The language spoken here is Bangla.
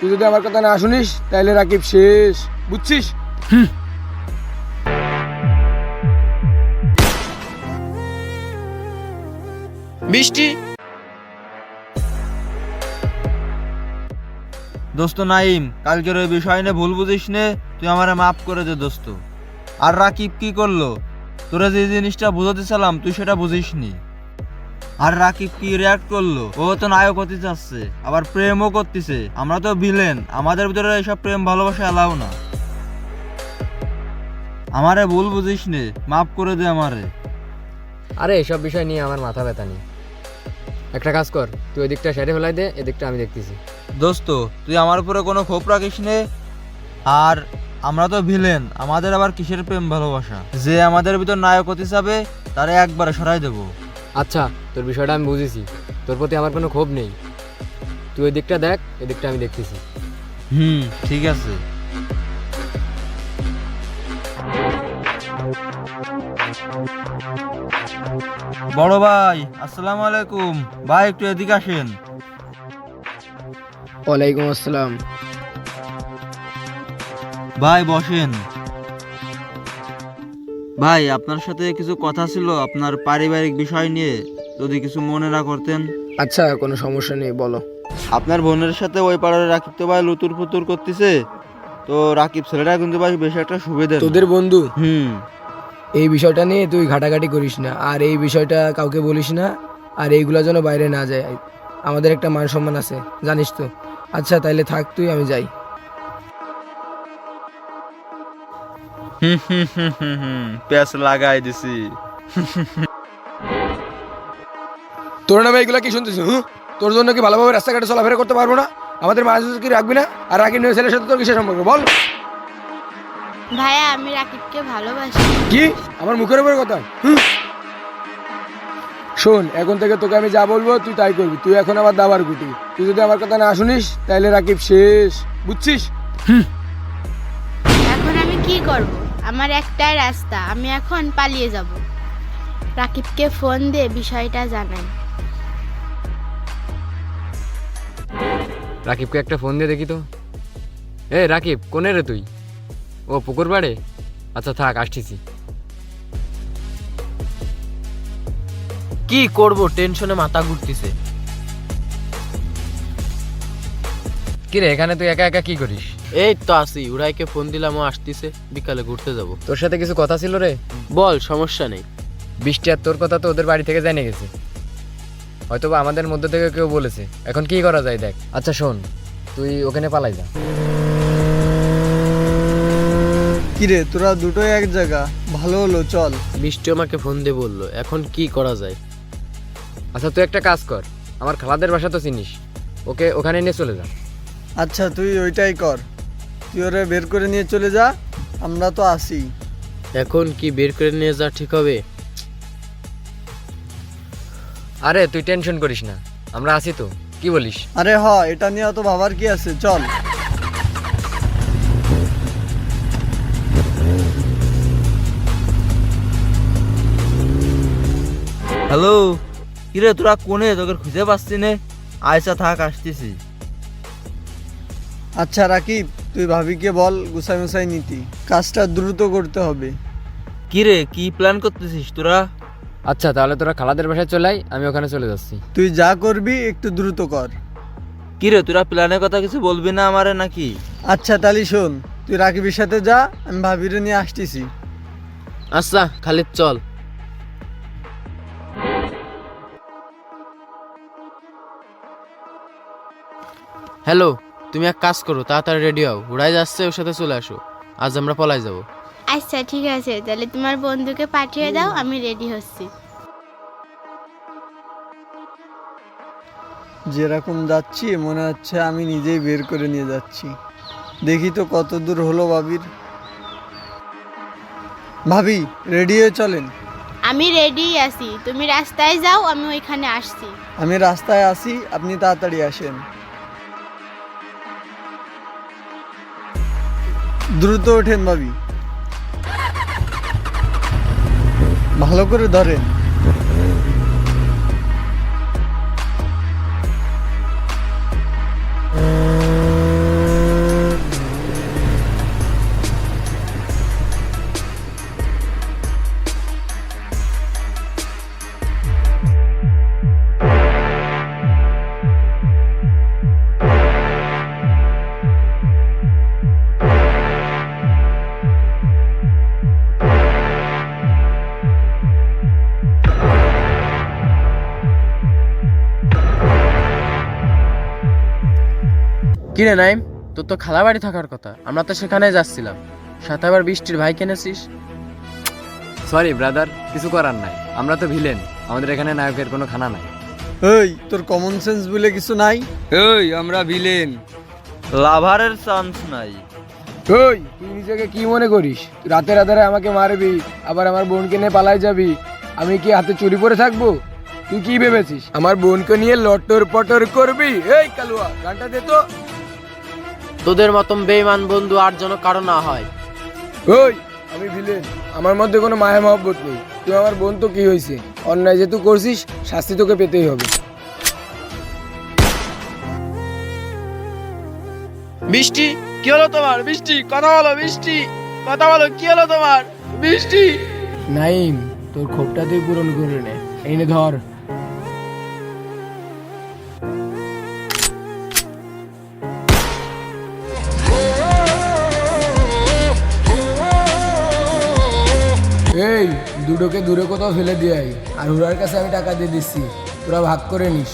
তুই যদি আমার কথা না শুনিস তাহলে রাকিব শেষ। বুঝছিস? বৃষ্টি দোস্ত নাইম কালকের ওই বিষয় নিয়ে ভুল বুঝিস নে তুই আমারে মাফ করে দে দোস্ত। আর রাকিব কি করল? তোরা যে জিনিসটা বুঝাতে চালাম তুই সেটা বুঝিসনি। আর রাকিব কি রিয়াক্ট করল? ও তো নায়ক হতে চাচ্ছে আবার প্রেমও করতেছে। আমরা তো ভিলেন আমাদের ভিতরে এসব প্রেম ভালোবাসা এলাও না। আমারে ভুল বুঝিস নে মাফ করে দে আমারে। আরে এসব বিষয় নিয়ে আমার মাথা ব্যথা নেই। একটা কাজ কর তুই ওই দিকটা সেরে ফেলাই দে এদিকটা আমি দেখতেছি। দোস্ত তুই আমার উপরে কোনো ক্ষোভ রাখিস নে। আর আমরা তো ভিলেন আমাদের আবার কিসের প্রেম ভালোবাসা? যে আমাদের ভিতর নায়ক হতে চাবে তারে একবারে সরাই দেবো। আচ্ছা তোর বিষয়টা আমি বুঝেছি। তোর প্রতি আমার কোনো ক্ষোভ নেই। তুই ওই দিকটা দেখ এদিকটা আমি দেখতেছি। হুম ঠিক আছে। বড় ভাই আসসালামু আলাইকুম। ভাই একটু এদিকে আসেন। ওয়ালাইকুম আসসালাম। ভাই বসেন। ভাই আপনার সাথে কিছু কথা ছিল আপনার পারিবারিক বিষয় নিয়ে। যদি কিছু মনে না করতেন। আচ্ছা কোনো সমস্যা নেই বলো। আপনার বোনের সাথে ওই পাড়ার রাকিব তো ভাই লুতুর ফুতুর করতেছে। তো রাকিব ছেলেটা কিন্তু ভাই বেশ একটা সুবিধা তোদের বন্ধু? হুম। এই বিষয়টা নিয়ে তুই ঘাটাঘাটি করিস না। আর এই বিষয়টা কাউকে বলিস না। আর এইগুলা যেন বাইরে না যায়। আমাদের একটা মান সম্মান আছে জানিস তো? আচ্ছা তাইলে থাক তুই আমি যাই। প্যাস লাগাই দিছি। তোর নামে এগুলা কি শুনতেছিস হুঁ? তোর জন্য কি ভালোভাবে রাস্তাঘাটে চলাফেরা করতে পারব না? আমাদের মাঝে কি রাখবি না? আর রাকিব নিয়ে ছেলের সাথে তোর কিসের সম্পর্ক? বল। ভাইয়া আমি রাকিবকে ভালোবাসি। কি? আমার মুখের উপরে কথা? হুঁ? শোন এখন থেকে তোকে আমি যা বলব তুই তাই করবি। তুই এখন আবার দাবার গুটি। তুই যদি আমার কথা না শুনিস তাহলে রাকিব শেষ। বুঝছিস? এখন আমি কি করব? আমার একটাই রাস্তা আমি এখন পালিয়ে যাব। রাকিবকে ফোন দিয়ে বিষয়টা জানাই। রাকিবকে একটা ফোন দিয়ে দেখি তো। এ রাকিব কোনে রে তুই? ও পুকুর পাড়ে? আচ্ছা থাক আসতেছি। কি করব? টেনশনে মাথা ঘুরতেছে। কি রে এখানে তুই একা একা কি করিস? এই তো আসি উড়াইকে ফোন দিলাম ও আসতেছে বিকালে ঘুরতে যাব। তোর সাথে কিছু কথা ছিল রে? বল সমস্যা নেই। বৃষ্টি আর তোর কথা তো ওদের বাড়ি থেকে জেনে গেছে। হয়তো বা আমাদের মধ্যে থেকে কেউ বলেছে। এখন কি করা যায় দেখ। আচ্ছা শোন তুই ওখানে পালাই যা। কিরে তোরা দুটোই এক জায়গা। ভালো হলো চল। মিষ্টি আমাকে ফোন দিয়ে বলল এখন কি করা যায়? আচ্ছা তুই একটা কাজ কর। আমার খালাদের বাসা তো চিনিস। ওকে ওখানে নিয়ে চলে যা। আচ্ছা তুই ওইটাই কর। তুই ওরে বের করে নিয়ে চলে যা আমরা তো আসি। এখন কি বের করে নিয়ে যা ঠিক হবে? আরে তুই টেনশন করিস না আমরা আছি তো। কি বলিস? আরে হ এটা নিয়ে অত ভাবার কি আছে? চল। হ্যালো কিরে তোরা কোনে? তোকে খুঁজে পাচ্ছি নে। আয়সা থাক আসতেছি। আচ্ছা রাকিব তুই ভাবিকে বল গুছাই মুছাই নিতি। কাজটা দ্রুত করতে হবে। কি রে কি প্ল্যান করতেছিস তোরা? আচ্ছা তাহলে তোরা খালাদের বাসায় চলে আয় আমি ওখানে চলে যাচ্ছি। তুই যা করবি একটু দ্রুত কর। কিরে তোরা প্ল্যানের কথা কিছু বলবি না আমারে নাকি? আচ্ছা তাহলে শোন তুই রাকিবের সাথে যা আমি ভাবিরে নিয়ে আসতেছি। আচ্ছা খালিদ চল। হ্যালো তুমি এক কাজ করো তাড়াতাড়ি রেডি হও। উড়াই যাচ্ছে ওর সাথে চলে আসো। আজ আমরা পলাই যাব। আচ্ছা ঠিক আছে। তাহলে তোমার বন্ধুকে পাঠিয়ে দাও আমি রেডি হচ্ছি। যেরকম যাচ্ছি মনে হচ্ছে আমি নিজেই বের করে নিয়ে যাচ্ছি। দেখি তো কত দূর হলো ভাবির। ভাবি রেডি হয়ে চলেন। আমি রেডি আছি। তুমি রাস্তায় যাও আমি ওইখানে আসছি। আমি রাস্তায় আসি আপনি তাড়াতাড়ি আসেন। দ্রুত ওঠেন ভাবি। ভালো করে ধরেন। কিরে নাইম তোর তো খালা বাড়ি থাকার কথা। আমরা তো সেখানে যাচ্ছিলাম। সাথে আবার বৃষ্টির ভাই কিনেছিস? সরি ব্রাদার কিছু করার নাই। আমরা তো ভিলেন আমাদের এখানে নায়কের কোনো খানা নাই। এই তোর কমন সেন্স বলে কিছু নাই? এই আমরা ভিলেন। লাভারের চান্স নাই। ওই তুই নিজেকে কি মনে করিস? রাতে রাতে আমাকে মারবি আবার আমার বোনকে নিয়ে পালাই যাবি। আমি কি হাতে চুরি পরে থাকব? তুই কি ভেবেছিস? আমার বোনকে নিয়ে লটর পটর করবি? এই কালুয়া গানটা দে তো। তোদের মতন বেইমান বন্ধু আর যেন কারও না হয়। ওই আমি ভিলেন। আমার মধ্যে কোনো মায়া মহব্বত নেই। তুই আমার বোন তো কি হয়েছে অন্যায় যে তুই করছিস শাস্তি তোকে পেতেই হবে। বৃষ্টি কি হলো তোমার? বৃষ্টি কথা বলো বৃষ্টি কথা বলো কি হলো তোমার? বৃষ্টি নাইম তোর ক্ষোভটা তুই পূরণ করে নে। এই নে ধর। এই, দুটোকে দূরে কোথাও ফেলে দিয়ে আর হুড়ার কাছে আমি টাকা দিয়ে দিচ্ছি। তোরা ভাগ করে নিস।